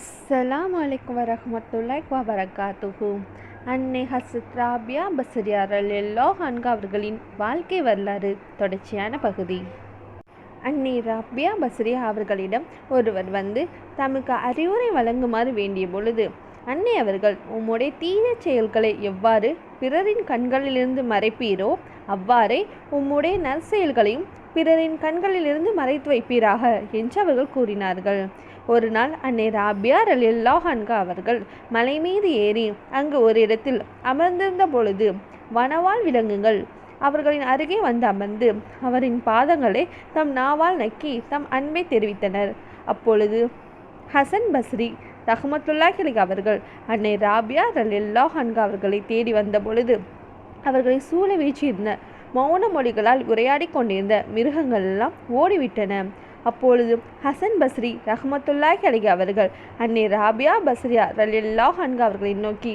அஸ்ஸலாமு அலைக்கும் வரமத்துல்லாய் வபரகாத்துஹு அன்னை ஹசத் ராபியா பசரியார் எல்லோ அன்கு அவர்களின் வாழ்க்கை வரலாறு தொடர்ச்சியான பகுதி. அன்னை ராபியா பசரியா அவர்களிடம் ஒருவர் வந்து தமக்கு அறிவுரை வழங்குமாறு வேண்டிய பொழுது அன்னை அவர்கள் உம்முடைய தீய செயல்களை எவ்வாறு பிறரின் கண்களிலிருந்து மறைப்பீரோ அவ்வாறே உம்முடைய நற்செயல்களையும் பிறரின் கண்களிலிருந்து மறைத்து வைப்பீராக என்று அவர்கள் கூறினார்கள். ஒரு நாள் அன்னை ராபியார் ரலில்லாஹன்கா அவர்கள் மலை மீது ஏறி அங்கு ஒரு இடத்தில் அமர்ந்திருந்த பொழுது வனவால் விலங்குகள் அவர்களின் அருகே வந்து அமர்ந்து அவரின் பாதங்களை தம் நாவால் நக்கி தம் அன்பை தெரிவித்தனர். அப்பொழுது ஹசன் பஸ்ரி ரஹமத்துல்லாஹிலி அவர்கள் அன்னை ராபியா ரலில்லாஹ் அவர்களை தேடி வந்த பொழுது அவர்களை சூழ வீழ்ச்சியிருந்தனர் மௌன மொழிகளால் உரையாடி கொண்டிருந்த மிருகங்கள் எல்லாம் ஓடிவிட்டன. அப்பொழுது ஹசன் பஸ்ரி ரஹமத்துல்லாஹி அலி அவர்கள் அன்னை ராபியா பஸ்ரியா ரலில்லாஹ் அன்கா அவர்களை நோக்கி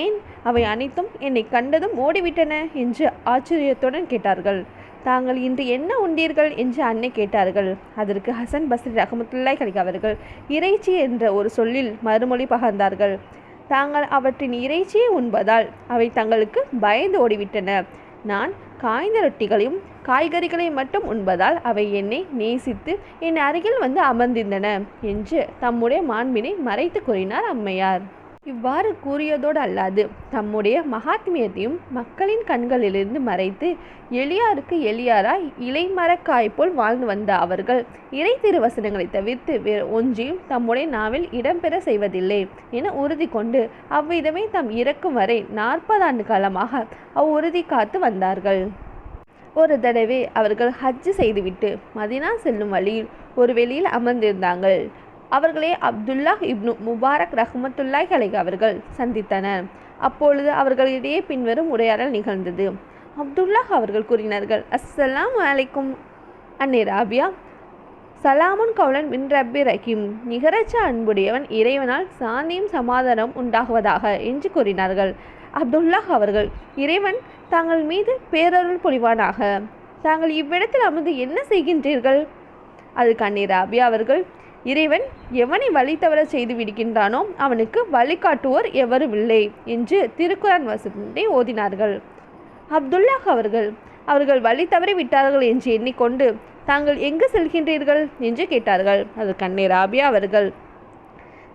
ஏன் அவை அனைத்தும் என்னை கண்டதும் ஓடிவிட்டன? என்று ஆச்சரியத்துடன் கேட்டார்கள். தாங்கள் இன்று என்ன உண்டீர்கள்? என்று அன்னை கேட்டார்கள். அதற்கு ஹசன் பஸ்ரி ரஹமத்துல்லாய் அலிகி அவர்கள் இறைச்சி என்ற ஒரு சொல்லில் மறுமொழி பகர்ந்தார்கள். தாங்கள் அவற்றின் இறைச்சியை உண்பதால் அவை தங்களுக்கு பயந்து ஓடிவிட்டன. நான் காய்ந்த ரொட்டிகளையும் காய்கறிகளை மட்டும் உண்பதால் அவை என்னை நேசித்து என் அருகில் வந்து அமர்ந்திருந்தன என்று தம்முடைய மாண்பினை மறைத்து கூறினார் அம்மையார். இவ்வாறு கூறியதோடு அல்லாது தம்முடைய மகாத்மியத்தையும் மக்களின் கண்களிலிருந்து மறைத்து எளியாருக்கு எளியாராய் இலைமரக்காய் போல் வாழ்ந்து வந்த அவர்கள் இறை திருவசனங்களை தவிர்த்து வேறு ஒன்றையும் தம்முடைய நாவில் இடம்பெற செய்வதில்லை என உறுதி கொண்டு அவ்விதமே தம் இறக்கும் வரை நாற்பது ஆண்டு காலமாக அவ்வுறுதி காத்து வந்தார்கள். ஒரு தடவை அவர்கள் ஹஜ்ஜு செய்துவிட்டு மதினா செல்லும் வழியில் ஒரு வெளியில் அமர்ந்திருந்தாங்கள் அவர்களே அப்துல்லா இப்னு முபாரக் ரஹ்மத்துல்லாய் கலை அவர்கள் சந்தித்தனர். அப்பொழுது அவர்களிடையே பின்வரும் உரையாடல் நிகழ்ந்தது. அப்துல்லாஹ் அவர்கள் கூறினார்கள் அஸ்ஸலாம் வலைக்கும் அன்னை ராபியா. சலாமுன் கவுலன் மின் ரப்பி ரஹீம். நிகரச்ச அன்புடையவன் இறைவனால் சாந்தியும் சமாதானம் உண்டாகுவதாக என்று கூறினார்கள். அப்துல்லாஹ் அவர்கள் இறைவன் தாங்கள் மீது பேரருள் பொழிவானாக தாங்கள் இவ்விடத்தில் அமர்ந்து என்ன செய்கின்றீர்கள்? அதுக்கு அன்னை ராபியா அவர்கள் இறைவன் எவனை வழி தவற செய்து விடுகின்றானோ அவனுக்கு வழிகாட்டுவோர் எவரும் இல்லை என்று திருக்குறான் வசனத்தை ஓதினார்கள். அப்துல்லாஹ் அவர்கள் அவர்கள் வழி தவறி விட்டார்கள் என்று எண்ணிக்கொண்டு தாங்கள் எங்கு செல்கின்றீர்கள்? என்று கேட்டார்கள். அது அன்னை ராபியா அவர்கள்.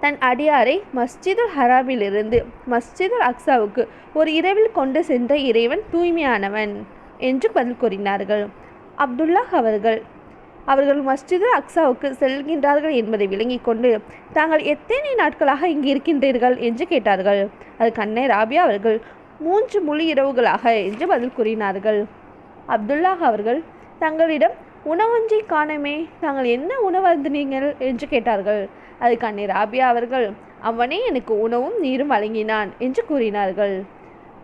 தன் அடியாரை மஸ்ஜிதுல் ஹராமிலிருந்து மஸ்ஜிதுல் அக்ஸாவுக்கு ஒரு இரவில் கொண்டு சென்ற இறைவன் தூய்மையானவன் என்று பதில் கூறினார்கள். அப்துல்லாஹ் அவர்கள் அவர்கள் மஸ்ஜிது அக்ஸாவுக்கு செல்கின்றார்கள் என்பதை விளங்கிக் கொண்டு தாங்கள் எத்தனை நாட்களாக இங்கு இருக்கின்றீர்கள்? என்று கேட்டார்கள். அதுக்கு அன்னை ராபியா அவர்கள் மூன்று முழு இரவுகளாக என்று பதில் கூறினார்கள். அப்துல்லாஹ் அவர்கள் தங்களிடம் உணவொன்றை காணமே தாங்கள் என்ன உணவு அருந்தினீர்கள்? என்று கேட்டார்கள். அதுக்கு அன்னை ராபியா அவர்கள் அவனே எனக்கு உணவும் நீரும் வழங்கினான் என்று கூறினார்கள்.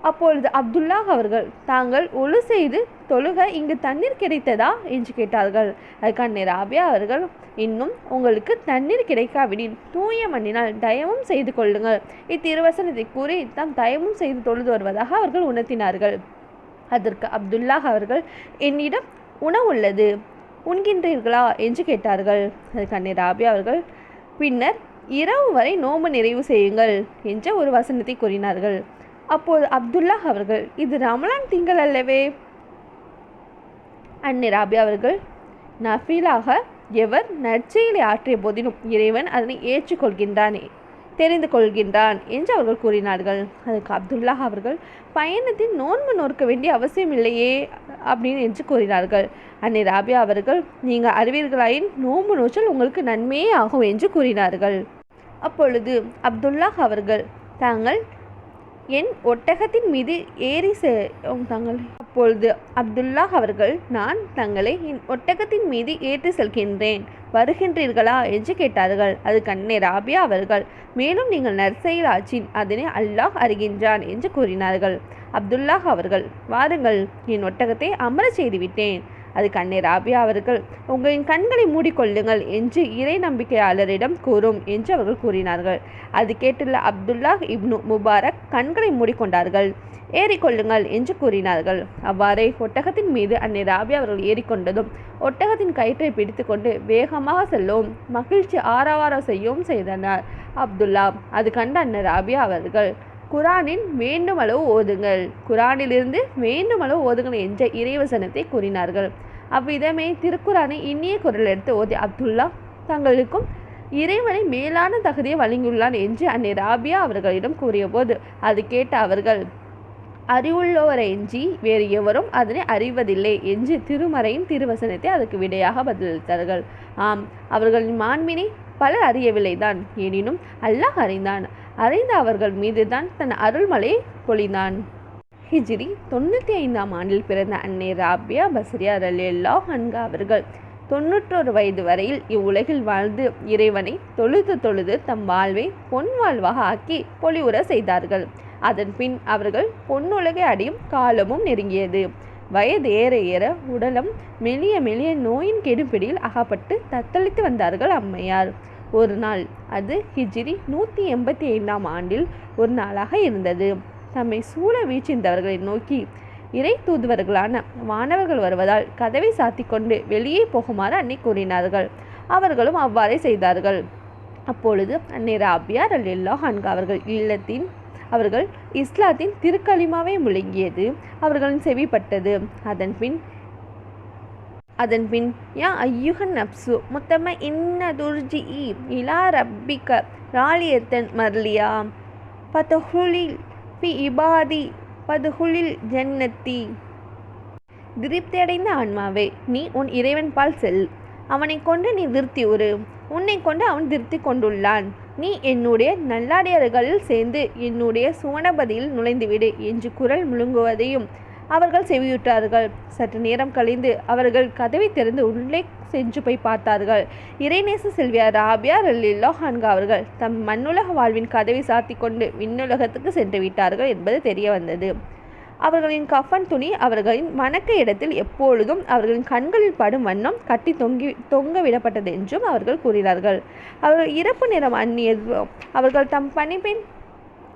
அப்பொழுது அப்துல்லாஹ் அவர்கள் தாங்கள் ஒழு செய்து தொழுக இங்கு தண்ணீர் கிடைத்ததா? என்று கேட்டார்கள். அதற்கான ராபியா அவர்கள் இன்னும் உங்களுக்கு தண்ணீர் கிடைக்காவிடின். தூய மண்ணினால் தயவும் செய்து கொள்ளுங்கள். இத்திருவசனத்தை கூறி தாம் தயவும் செய்து தொழுது வருவதாக அவர்கள் உணர்த்தினார்கள். அதற்கு அப்துல்லாஹ் அவர்கள் என்னிடம் உணவுள்ளது உண்கின்றீர்களா? என்று கேட்டார்கள். அதற்கான ராபியா அவர்கள் பின்னர் இரவு வரை நோம்பு நிறைவு செய்யுங்கள் என்ற ஒரு வசனத்தை கூறினார்கள். அப்போது அப்துல்லாஹ் அவர்கள் இது ரமலான் திங்கள் அல்லவே? அன்னை ராபியா அவர்கள் நஃபீலாக எவர் நற்செயலை ஆற்றிய போதிலும் இறைவன் அதனை ஏற்றுக்கொள்கின்றானே தெரிந்து கொள்கின்றான் என்று அவர்கள் கூறினார்கள். அதுக்கு அப்துல்லாஹ் அவர்கள் பயணத்தில் நோன்பு நோக்க வேண்டிய அவசியம் இல்லையே அப்படின்னு என்று கூறினார்கள். அன்னை ராபியா அவர்கள் நீங்கள் அறிவீர்களாயின் நோன்பு நோச்சல் உங்களுக்கு நன்மையே ஆகும் என்று கூறினார்கள். அப்பொழுது அப்துல்லாஹ் அவர்கள் தாங்கள் என் ஒட்டகத்தின் மீது ஏறி செ தாங்கள். அப்பொழுது அப்துல்லாஹ் அவர்கள் நான் தங்களை என் ஒட்டகத்தின் மீது ஏற்றி செல்கின்றேன். வருகின்றீர்களா? என்று கேட்டார்கள். அது கண்ணே ராபியா அவர்கள் மேலும் நீங்கள் நற்செயல் ஆச்சின் அதனை அல்லாஹ் அறிகின்றான் என்று கூறினார்கள். அப்துல்லாஹ் அவர்கள் வாருங்கள் என் ஒட்டகத்தை அமர செய்துவிட்டேன். அதுக்கு அன்னை ராபியா அவர்கள் உங்களின் கண்களை மூடிக்கொள்ளுங்கள் என்று இறை நம்பிக்கையாளரிடம் கூறும் என்று அவர்கள் கூறினார்கள். அது கேட்டுள்ள அப்துல்லா இப்னு முபாரக் கண்களை மூடிக்கொண்டார்கள் ஏறிக்கொள்ளுங்கள் என்று கூறினார்கள். அவ்வாறே ஒட்டகத்தின் மீது அன்னை ராபியா அவர்கள் ஏறிக்கொண்டதும் ஒட்டகத்தின் கயிற்றை பிடித்துக்கொண்டு வேகமாக செல்லவும் மகிழ்ச்சி ஆரவாரம் செய்யவும் செய்தனர். அப்துல்லா அது கண்ட அன்னை ராபியா அவர்கள் குரானின் வேண்டுமளவு ஓதுங்கள் குரானிலிருந்து வேண்டுமளவு ஓதுங்கள் என்ற இறைவசனத்தை கூறினார்கள். அவ்விதமே திருக்குறானை இனிய குரல் எடுத்து ஓதி அப்துல்லா தங்களுக்கும் இறைவனை மேலான தகுதியை வழங்கியுள்ளான் என்று அன்னை ராபியா அவர்களிடம் கூறியபோது அது கேட்ட அவர்கள் அறிவுள்ளவரைஞ்சி வேறு எவரும் அதனை அறிவதில்லை என்று திருமறையின் திருவசனத்தை அதற்கு விடையாக பதிலளித்தார்கள். ஆம் அவர்களின் மாண்பினை பலர் அறியவில்லைதான். எனினும் அல்லாஹ் அறிந்தான். அறிந்த அவர்கள் மீதுதான் தன் அருள்மலையை பொழிந்தான். ஹிஜ்ரி தொண்ணூற்றி ஐந்தாம் ஆண்டில் பிறந்த அன்னை ராபியா பசரியா ரலியல்லா ஹன்கா அவர்கள். தொன்னூற்றோரு வயது வரையில் இவ்வுலகில் வாழ்ந்து இறைவனை தொழுது தொழுது தம் வாழ்வை பொன் வாழ்வாக ஆக்கி பொலிவுற செய்தார்கள். அதன் பின் அவர்கள் பொன்னுலகை அடையும் காலமும் நெருங்கியது. வயது ஏற ஏற உடலம் மெலிய மெலிய நோயின் கெடுபிடியில் அகப்பட்டு தத்தளித்து வந்தார்கள் அம்மையார். ஒரு நாள் அது ஹிஜ்ரி நூற்றி எண்பத்தி ஐந்தாம் ஆண்டில் ஒரு நாளாக இருந்தது. தம்மை சூழ வீழ்ச்சிந்தவர்களை நோக்கி இறை தூதுவர்களான மாணவர்கள் வருவதால் கதவை சாத்தி கொண்டு வெளியே போகுமாறு அன்னை கூறினார்கள். அவர்களும் அவ்வாறே செய்தார்கள். அப்பொழுது அன்னை ராபியார் அல் ஹன்கா அவர்கள் இல்லத்தின் அவர்கள் இஸ்லாத்தின் திருக்களிமாவை முழங்கியது. அவர்களின் செவிப்பட்டது அதன் பின் அதன் பின் யா ஐயுகன் நப்சு முத்தம இன்ன துர்ஜி இலா ரப்பிக்க ராலியத்தன் மர்லியா பத்தஹுலில் பி இபாதி பதுகுலில் ஜன்னத்தி. திருப்தியடைந்த ஆன்மாவே நீ உன் இறைவன் பால் செல். அவனை கொண்டு நீ திருப்தி உரு. உன்னை கொண்டு அவன் திருப்தி கொண்டுள்ளான். நீ என்னுடைய நல்லாடியர்களில் சேர்ந்து என்னுடைய சுவனபதியில் நுழைந்துவிடு என்று குரல் முழுங்குவதையும் அவர்கள் செவியுற்றார்கள். சற்று நேரம் கழிந்து அவர்கள் கதவை திறந்து உள்ளே சென்று போய் பார்த்தார்கள். இறைநேச செல்வியார் ராபியா ரல்லில்லா ஹான்கா அவர்கள் தம் மண்ணுலக வாழ்வின் கதவை சாத்தி கொண்டு விண்ணுலகத்துக்கு சென்று விட்டார்கள் என்பது தெரிய வந்தது. அவர்களின் கஃபன் துணி அவர்களின் வணக்க இடத்தில் எப்பொழுதும் அவர்களின் கண்களில் படும் வண்ணம் கட்டி தொங்கி தொங்க விடப்பட்டது என்றும் அவர்கள் கூறினார்கள். அவர்கள் இறப்பு நிறம் அந்நியதும் அவர்கள் தம் பணிப்பெண்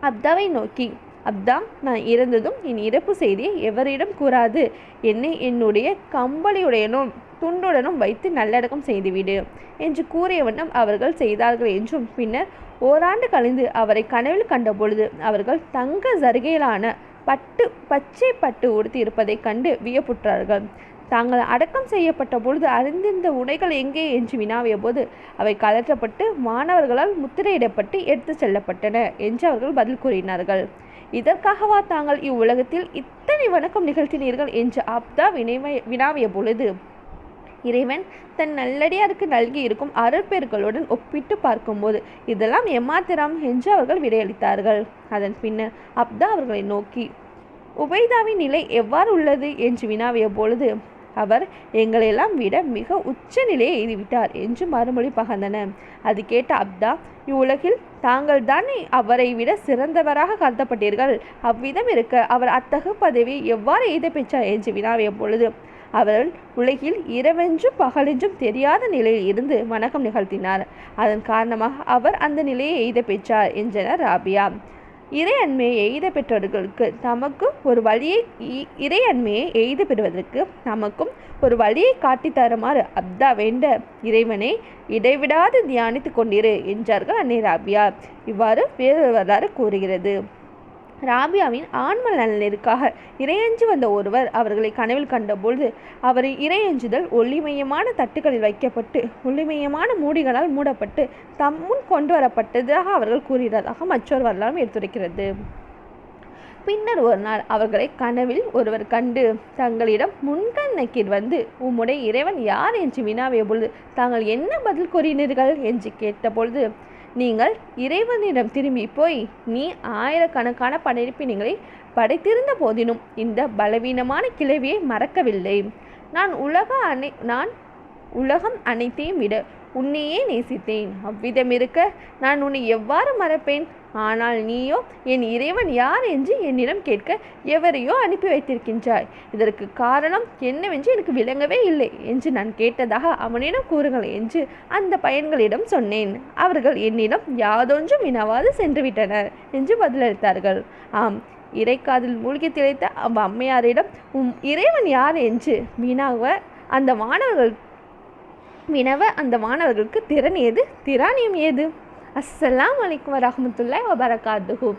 அப்தாவை நோக்கி அப்தா நான் இறந்ததும் என் இறப்பு செய்தியை எவரிடம் கூறாது. என்னை என்னுடைய கம்பளியுடையனும் துண்டுடனும் வைத்து நல்லடக்கம் செய்துவிடு என்று கூறிய வண்ணம் அவர்கள் செய்தார்கள் என்றும் பின்னர் ஓராண்டு கழிந்து அவரை கனவில் கண்டபொழுது அவர்கள் தங்க ஜருகையிலான பட்டு பச்சை பட்டு உடுத்தி இருப்பதைக் கண்டு வியப்புற்றார்கள். தாங்கள் அடக்கம் செய்யப்பட்ட பொழுது அறிந்திருந்த உடைகள் எங்கே என்று வினாவிய போது அவை கலற்றப்பட்டு மாணவர்களால் முத்திரையிடப்பட்டு எடுத்து செல்லப்பட்டன என்று அவர்கள் பதில் கூறினார்கள். இதற்காகவா தாங்கள் இவ்வுலகத்தில் இத்தனை வணக்கம் நிகழ்த்தினீர்கள் என்று அப்தா வினைவை வினாவிய பொழுது இறைவன் தன் நல்லடியாருக்கு நல்கி இருக்கும் அருட்பெருக்களுடன் ஒப்பிட்டு பார்க்கும்போது இதெல்லாம் எம்மாத்திரம் என்று அவர்கள் விடையளித்தார்கள். அதன் பின்னர் அப்தா அவர்களை நோக்கி உபைதாவின் நிலை எவ்வாறு உள்ளது? என்று வினாவிய பொழுது அவர் எங்களையெல்லாம் விட மிக உச்ச நிலையை எய்துவிட்டார் என்று மறுமொழி பகர்ந்தன. அது கேட்ட அப்தா இவ்வுலகில் தாங்கள் தானே அவரை விட சிறந்தவராக கருதப்பட்டீர்கள்? அவ்விதம் இருக்க அவர் அத்தகு பதவி எவ்வாறு எய்த பெற்றார் என்று வினாவிய பொழுது அவர்கள் உலகில் இரவென்றும் பகலென்றும் தெரியாத நிலையில் இருந்து வணக்கம் நிகழ்த்தினார். அதன் காரணமாக அவர் அந்த நிலையை எய்த பெற்றார் என்றனர் ராபியா. இறையன்மையை எய்த பெற்றவர்களுக்கு நமக்கும் ஒரு வழியை இ- இறையன்மையை எய்த பெறுவதற்கு நமக்கும் ஒரு வழியை காட்டித் தருமாறு அப்தா வேண்ட இறைவனை இடைவிடாது தியானித்து கொண்டிரு என்றார்கள் அன்னை ராபியா. இவ்வாறு வேறு வரலாறு கூறுகிறது. ராபியாவின் ஆன்ம நலனிற்காக இறையஞ்சு வந்த ஒருவர் அவர்களை கனவில் கண்டபொழுது அவரின் இறையஞ்சுதல் ஒளிமயமான தட்டுகளில் வைக்கப்பட்டு ஒளிமயமான மூடிகளால் மூடப்பட்டு தம் முன் கொண்டு வரப்பட்டதாக அவர்கள் கூறியதாக மற்றொரு வரலாறு எடுத்துரைக்கிறது. பின்னர் ஒரு நாள் அவர்களை கனவில் ஒருவர் கண்டு தங்களிடம் முன்கண் நக்கீர் வந்து உம்முடைய இறைவன் யார்? என்று வினாவிய பொழுது தாங்கள் என்ன பதில் கூறினீர்கள்? என்று கேட்டபொழுது நீங்கள் இறைவனிடம் திரும்பி போய் நீ ஆயிரக்கணக்கான படைப்பினங்களை படைத்திருந்த போதினும் இந்த பலவீனமான கிளவியை மறக்கவில்லை. நான் உலக அனை நான் உலகம் அனைத்தையும் விட உன்னையே நேசித்தேன். அவ்விதம் இருக்க நான் உன்னை எவ்வாறு மறப்பேன்? ஆனால் நீயோ என் இறைவன் யார் என்று என்னிடம் கேட்க எவரையோ அனுப்பி வைத்திருக்கின்றாய். இதற்கு காரணம் என்னவென்று எனக்கு விளங்கவே இல்லை என்று நான் கேட்டதாக அவனிடம் கூறுங்கள் என்று அந்த பையன்களிடம் சொன்னேன். அவர்கள் என்னிடம் யாதொன்றும் வினவாது சென்றுவிட்டனர் என்று பதிலளித்தார்கள். ஆம் இறைக்காதில் மூழ்கி திளைத்த அவ்வம்மையாரிடம் உம் இறைவன் யார்? என்று வீணாக அந்த மாணவர்கள் வினவ அந்த மாணவர்களுக்கு திறன் ஏது? திராணியம் ஏது? அஸ்ஸலாம் வலைக்கம் வரமத்துல்லா வபரகாத்துஹு.